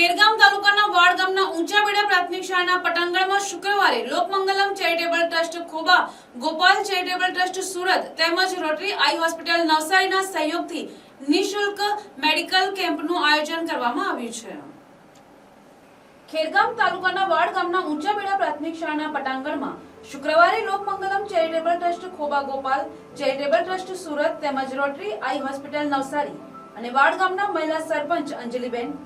ખેરગામ તાલુકાના વાડ ગામના ઊંચા બેડા પ્રાથમિક શાળાના પટાંગણમાં શુક્રવારે Lokmangalam charitable trust Khoba, Gopal charitable trust Surat તેમજ રોટરી આઈ હોસ્પિટલ નવસારીના સહયોગથી નિઃશુલ્ક મેડિકલ કેમ્પનું આયોજન કરવામાં આવ્યું છે. ખેરગામ તાલુકાના વાડ ગામના ઊંચા બેડા પ્રાથમિક શાળાના પટાંગણમાં શુક્રવારે Lokmangalam charitable trust Khoba, Gopal charitable trust Surat તેમજ રોટરી આઈ હોસ્પિટલ નવસારી અને વાડ ગામના મહિલા સરપંચ અંજલિબેન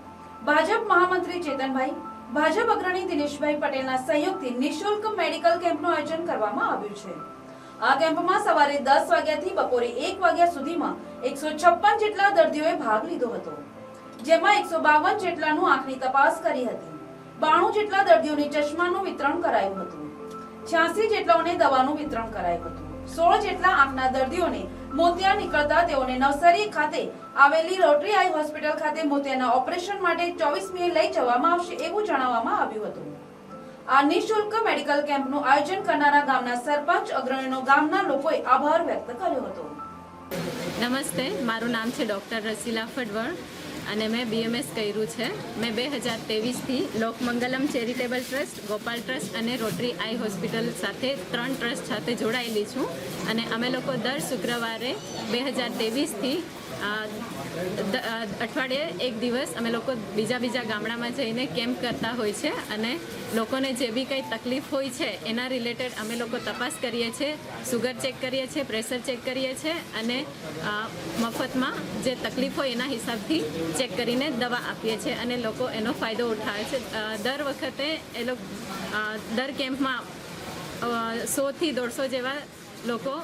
ભાજપ મહામંત્રી ચેતનભાઈ, ભાજપ અગ્રણી દિનેશભાઈ પટેલના સહયોગથી નિઃશુલ્ક મેડિકલ કેમ્પનું આયોજન કરવામાં આવ્યું છે. આ કેમ્પમાં સવારે દસ વાગ્યાથી બપોરે એક વાગ્યા સુધીમાં એકસો છપ્પન જેટલા દર્દીઓએ ભાગ લીધો હતો, જેમાં એકસો બાવન જેટલાનું આંખની તપાસ કરી હતી, બાણું જેટલા દર્દીઓને ચશ્માનું વિતરણ કરાયું હતું, છ્યાસી જેટલાઓને દવાનું વિતરણ કરાયું હતું. સોળ જેટલા આંખના દર્દીઓને મોતિયા નીકળતા તેઓને નવસારી ખાતે આવેલી રોટરી આઈ હોસ્પિટલ ખાતે મોતિયાના ઓપરેશન માટે ચોવીસ મે લઈ જવામાં આવશે એવું જણાવવામાં આવ્યું હતું. આ નિઃશુલ્ક મેડિકલ કેમ્પનું આયોજન કરનારા ગામના સરપંચ, અગ્રણીનો ગામના લોકોએ આભાર વ્યક્ત કર્યો હતો. નમસ્તે, મારું નામ છે ડૉક્ટર રસીલા ફડવળ. અને મેં બીએમએસ કર્યું છે. મેં બે હજાર તેવીસથી Lokmangalam charitable trust, Gopal trust અને રોટરી આઈ હોસ્પિટલ સાથે ત્રણ ટ્રસ્ટ સાથે જોડાયેલી છું. અને અમે લોકો દર શુક્રવારે બે હજાર તેવીસથી અઠવાડિયે એક દિવસ અમે લોકો બીજા બીજા ગામડામાં જઈને કેમ્પ કરતા હોય છે અને લોકોને જે બી કંઈ તકલીફ હોય છે એના રિલેટેડ અમે લોકો તપાસ કરીએ છીએ, સુગર ચેક કરીએ છીએ, પ્રેશર ચેક કરીએ છીએ અને મફતમાં જે તકલીફ હોય એના હિસાબથી ચેક કરીને દવા આપીએ છીએ અને લોકો એનો ફાયદો ઉઠાવે છે. દર વખતે એ લોકો દર કેમ્પમાં સોથી દોઢસો જેવા લોકો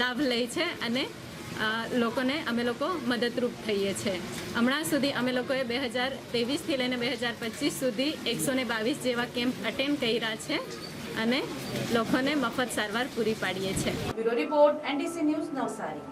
લાભ લે છે અને લોકોને અમે લોકો મદદરૂપ થઈએ છીએ હમણાં સુધી અમે લોકોએ બે હજાર ત્રેવીસથી લઈને બે હજાર પચીસ સુધી એકસો ને બાવીસ જેવા કેમ્પ અટેમ્પ કર્યા છે અને લોકોને મફત સારવાર પૂરી પાડીએ છીએ રિપોર્ટ, એનડીસી ન્યૂઝ નવસારી.